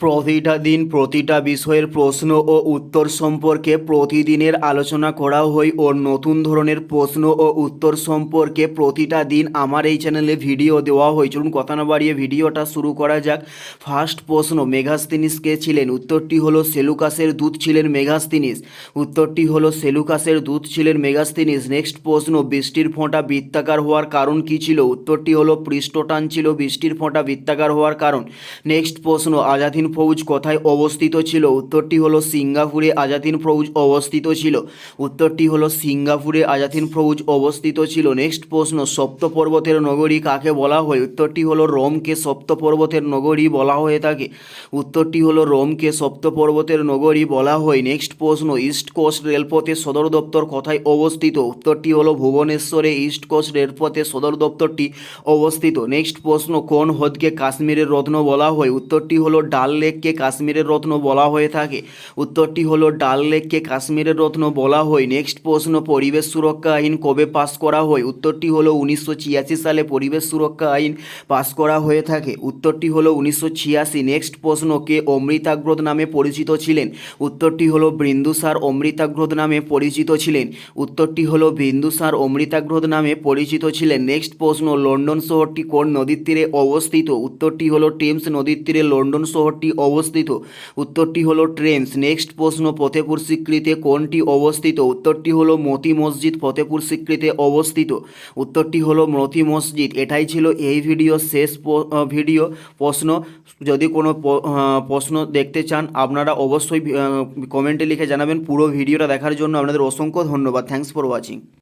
প্রতিটা দিন প্রতিটা বিষয়ের প্রশ্ন ও উত্তর সম্পর্কে প্রতিদিনের আলোচনা করা হয় ও নতুন ধরনের প্রশ্ন ও উত্তর সম্পর্কে প্রতিটা দিন আমার এই চ্যানেলে ভিডিও দেওয়া হয়। চলুন কথা না বাড়িয়ে ভিডিওটা শুরু করা যাক। ফার্স্ট প্রশ্ন মেঘাস্তিনিস কে ছিলেন? উত্তরটি হলো সেলুকাসের দূত ছিলেন মেঘাস্তিনিস উত্তরটি হলো সেলুকাসের দূত ছিলেন মেঘাস্তিনিস নেক্সট প্রশ্ন, বৃষ্টির ফোঁটা বৃত্তাকার হওয়ার কারণ কি ছিল? উত্তরটি হলো পৃষ্ঠটান ছিল বৃষ্টির ফোঁটা বৃত্তাকার হওয়ার কারণ। নেক্সট প্রশ্ন আজাদিন ফৌজ কোথায় অবস্থিত ছিল? উত্তরটি হলো সিঙ্গাপুরে আজাদিন ফৌজ অবস্থিত ছিল। উত্তরটি হলো সিঙ্গাপুরে আজাদিন ফৌজ অবস্থিত ছিল। নেক্সট প্রশ্ন সপ্ত পর্বতের নগরী কাকে বলা হয়? উত্তরটি হলো রোমকে সপ্ত পর্বতের নগরী বলা হয়ে থাকে উত্তরটি হলো রোমকে সপ্ত পর্বতের নগরী বলা হয়। নেক্সট প্রশ্ন, ইস্ট কোস্ট রেলপথের সদর দপ্তর কোথায় অবস্থিত? উত্তরটি হলো ভুবনেশ্বরে ইস্ট কোস্ট রেলপথের সদর দপ্তরটি অবস্থিত। নেক্সট প্রশ্ন, কোন হ্রদকে কাশ্মীরের রত্ন বলা হয়? উত্তরটি হলো ডাল লেককে কাশ্মীরের রত্ন বলা হয়ে থাকে। উত্তরটি হলো ডাল লেককে কাশ্মীরের রত্ন বলা হয়। নেক্সট প্রশ্ন, পরিবেশ সুরক্ষা আইন কবে পাস করা হয়? উত্তরটি হলো, উনিশশো ছিয়াশি সালে পরিবেশ সুরক্ষা আইন পাস করা হয়ে থাকে। উত্তরটি হলো, উনিশশো ছিয়াশি। নেক্সট প্রশ্ন, কে অমৃতাগ্রদ নামে পরিচিত ছিলেন? উত্তরটি হলো, বিন্দুসার অমৃতাগ্রদ নামে পরিচিত ছিলেন। উত্তরটি হলো, বিন্দুসার অমৃতাগ্রদ নামে পরিচিত ছিলেন। নেক্সট প্রশ্ন, লন্ডন শহরটি কোন নদীর তীরে অবস্থিত? উত্তরটি হলো, টেমস নদীর তীরে লন্ডন শহরটি অবস্থিত? উত্তরটি হলো ট্রেন্স। নেক্সট প্রশ্ন ফতেপুর স্বীকৃতে কোনটি অবস্থিত? উত্তরটি হলো মতি মসজিদ ফতেপুর স্বীকৃতে অবস্থিত। উত্তরটি হলো মতি মসজিদ। এটাই ছিল এই ভিডিও। শেষ ভিডিও প্রশ্ন। যদি কোনো প্রশ্ন দেখতে চান, আপনারা অবশ্যই কমেন্টে লিখে জানাবেন। পুরো ভিডিওটা দেখার জন্য আপনাদের অসংখ্য ধন্যবাদ। Thanks for watching